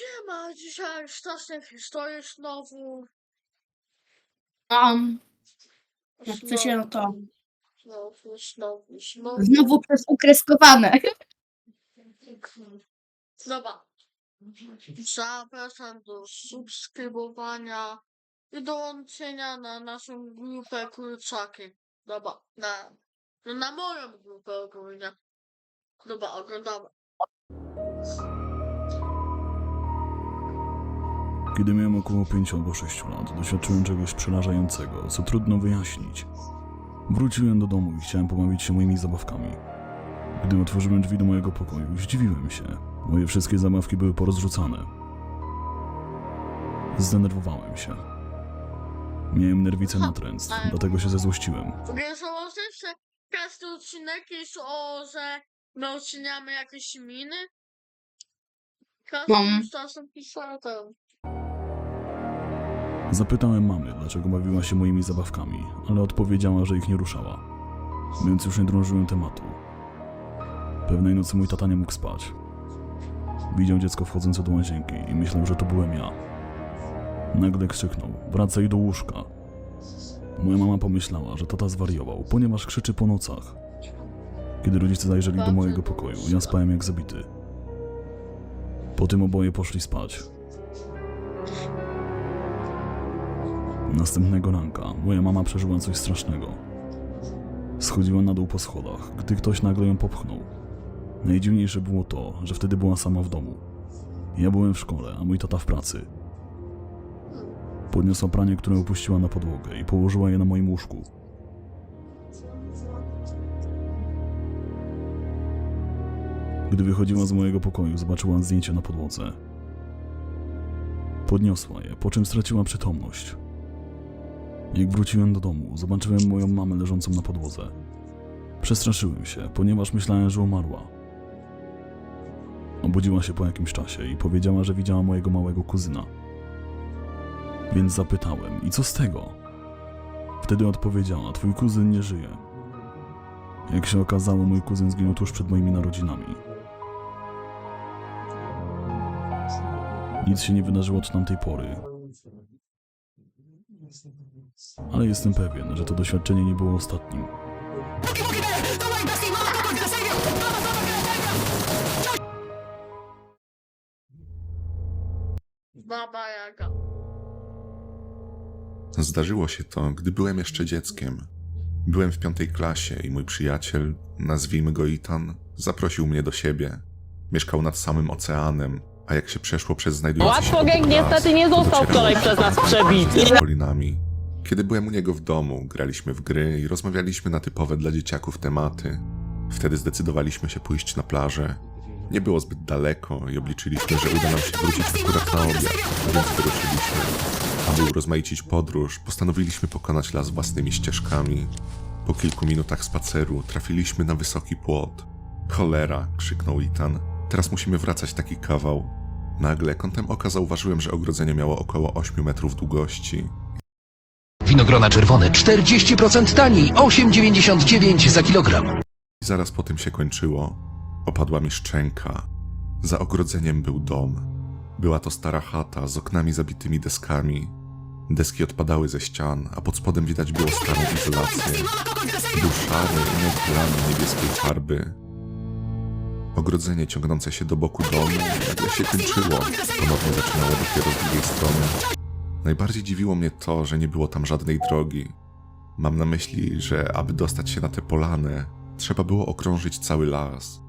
Siema, dzisiaj straszne historie znowu. Um, Jak chce się, no to- Znowu, znowu, znowu. znowu przez ukreskowane. Dobra. Zapraszam do subskrybowania i dołączenia na naszą grupę Kurczaki. Dobra, na, na moją grupę ogólnie. Dobra, oglądamy. Kiedy miałem około 5 albo 6 lat, doświadczyłem czegoś przerażającego, co trudno wyjaśnić. Wróciłem do domu i chciałem pobawić się moimi zabawkami. Gdy otworzyłem drzwi do mojego pokoju, zdziwiłem się. Moje wszystkie zabawki były porozrzucane. Zdenerwowałem się. Miałem nerwice natręctw, dlatego się zezłościłem. Że każdy odcinek jest o, że my oceniamy jakieś miny. Każdy już czasem pisał tam. Zapytałem mamy, dlaczego bawiła się moimi zabawkami, ale odpowiedziała, że ich nie ruszała. Więc już nie drążyłem tematu. Pewnej nocy mój tata nie mógł spać. Widział dziecko wchodzące do łazienki i myślał, że to byłem ja. Nagle krzyknął: Wracaj do łóżka. Moja mama pomyślała, że tata zwariował, ponieważ krzyczy po nocach. Kiedy rodzice zajrzeli do mojego pokoju, ja spałem jak zabity. Po tym oboje poszli spać. Następnego ranka moja mama przeżyła coś strasznego. Schodziła na dół po schodach, gdy ktoś nagle ją popchnął. Najdziwniejsze było to, że wtedy była sama w domu. Ja byłem w szkole, a mój tata w pracy. Podniosła pranie, które opuściła na podłogę i położyła je na moim łóżku. Gdy wychodziła z mojego pokoju, zobaczyła zdjęcie na podłodze. Podniosła je, po czym straciła przytomność. Jak wróciłem do domu, zobaczyłem moją mamę leżącą na podłodze. Przestraszyłem się, ponieważ myślałem, że umarła. Obudziła się po jakimś czasie i powiedziała, że widziała mojego małego kuzyna. Więc zapytałem, i co z tego? Wtedy odpowiedziała, twój kuzyn nie żyje. Jak się okazało, mój kuzyn zginął tuż przed moimi narodzinami. Nic się nie wydarzyło od tamtej pory, ale jestem pewien, że to doświadczenie nie było ostatnim. Baba Jaga. Zdarzyło się to, gdy byłem jeszcze dzieckiem. Byłem w piątej klasie i mój przyjaciel, nazwijmy go Itan, zaprosił mnie do siebie. Mieszkał nad samym oceanem, a jak się przeszło przez znajdujący się Łatwo obok gang las, niestety nie został docierało wczoraj przez nas przebity. z Polinami. Kiedy byłem u niego w domu, graliśmy w gry i rozmawialiśmy na typowe dla dzieciaków tematy. Wtedy zdecydowaliśmy się pójść na plażę. Nie było zbyt daleko i obliczyliśmy, że uda nam się wrócić akurat na obiad, więc wyruszyliśmy. Aby urozmaicić podróż, postanowiliśmy pokonać las własnymi ścieżkami. Po kilku minutach spaceru trafiliśmy na wysoki płot. Cholera, krzyknął Itan. Teraz musimy wracać taki kawał. Nagle kątem oka zauważyłem, że ogrodzenie miało około 8 metrów długości. Winogrona czerwone 40% taniej, 8,99 za kilogram. I zaraz po tym się kończyło. Opadła mi szczęka. Za ogrodzeniem był dom. Była to stara chata z oknami zabitymi deskami. Deski odpadały ze ścian, a pod spodem widać było starą izolację. Był szary i nieodchylany niebieskiej farby. Ogrodzenie ciągnące się do boku domu nagle się kończyło. Ponownie zaczynało dopiero z drugiej strony. Najbardziej dziwiło mnie to, że nie było tam żadnej drogi. Mam na myśli, że aby dostać się na tę polanę, trzeba było okrążyć cały las.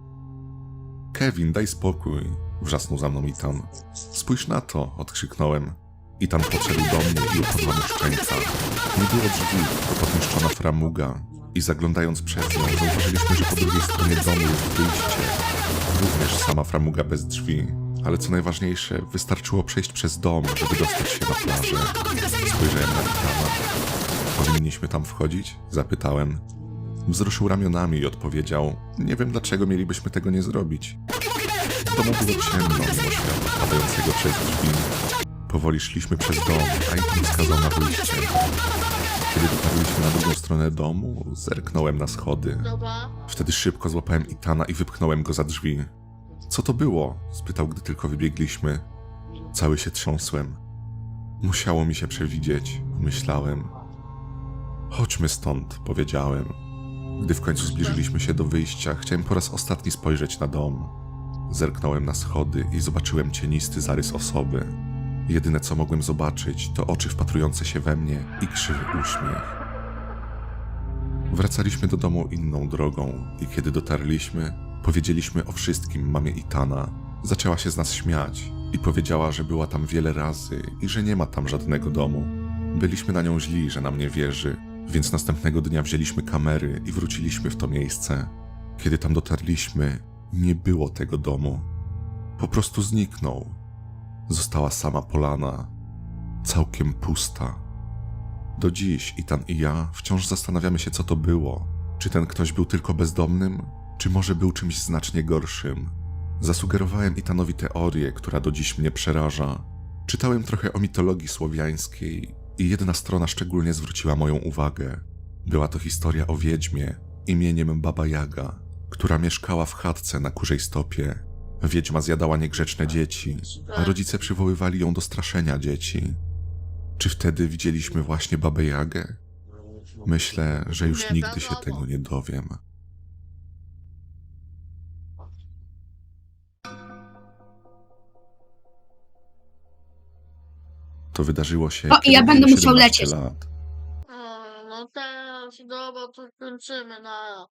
Kevin, daj spokój, wrzasnął za mną Itan. Spójrz na to, odkrzyknąłem. Itan podszedł do mnie i upadła mu szczęka. Nie było drzwi, tylko podniszczona framuga. I zaglądając przez nią, zauważyliśmy, że po drugiej stronie domu jest wyjście. Również sama framuga bez drzwi. Ale co najważniejsze, wystarczyło przejść przez dom, żeby dostać się na plażę. Spojrzałem na Itana. Powinniśmy tam wchodzić? Zapytałem. Wzruszył ramionami i odpowiedział: Nie wiem dlaczego mielibyśmy tego nie zrobić. W domu było ciemno mimo światła padającego przez drzwi. Powoli szliśmy przez dom, a Ethan wskazał na wyjście. Kiedy dotarliśmy na drugą stronę domu, zerknąłem na schody. Wtedy szybko złapałem Itana i wypchnąłem go za drzwi. Co to było? spytał, gdy tylko wybiegliśmy. Cały się trząsłem. Musiało mi się przewidzieć, myślałem. Chodźmy stąd, powiedziałem. Gdy w końcu zbliżyliśmy się do wyjścia, chciałem po raz ostatni spojrzeć na dom. Zerknąłem na schody i zobaczyłem cienisty zarys osoby. Jedyne co mogłem zobaczyć, to oczy wpatrujące się we mnie i krzywy uśmiech. Wracaliśmy do domu inną drogą i kiedy dotarliśmy, powiedzieliśmy o wszystkim mamie Itana. Zaczęła się z nas śmiać i powiedziała, że była tam wiele razy i że nie ma tam żadnego domu. Byliśmy na nią źli, że nam nie wierzy, więc następnego dnia wzięliśmy kamery i wróciliśmy w to miejsce. Kiedy tam dotarliśmy, nie było tego domu. Po prostu zniknął. Została sama polana, całkiem pusta. Do dziś Itan i ja wciąż zastanawiamy się, co to było. Czy ten ktoś był tylko bezdomnym, czy może był czymś znacznie gorszym? Zasugerowałem Itanowi teorię, która do dziś mnie przeraża. Czytałem trochę o mitologii słowiańskiej i jedna strona szczególnie zwróciła moją uwagę. Była to historia o wiedźmie imieniem Baba Jaga, która mieszkała w chatce na kurzej stopie. Wiedźma zjadała niegrzeczne dzieci, a rodzice przywoływali ją do straszenia dzieci. Czy wtedy widzieliśmy właśnie Babę Jagę? Myślę, że już nigdy się wiadomo. tego nie dowiem. To wydarzyło się. O, ja będę musiał 17 lecieć. Lat. No teraz, dobra, to kończymy na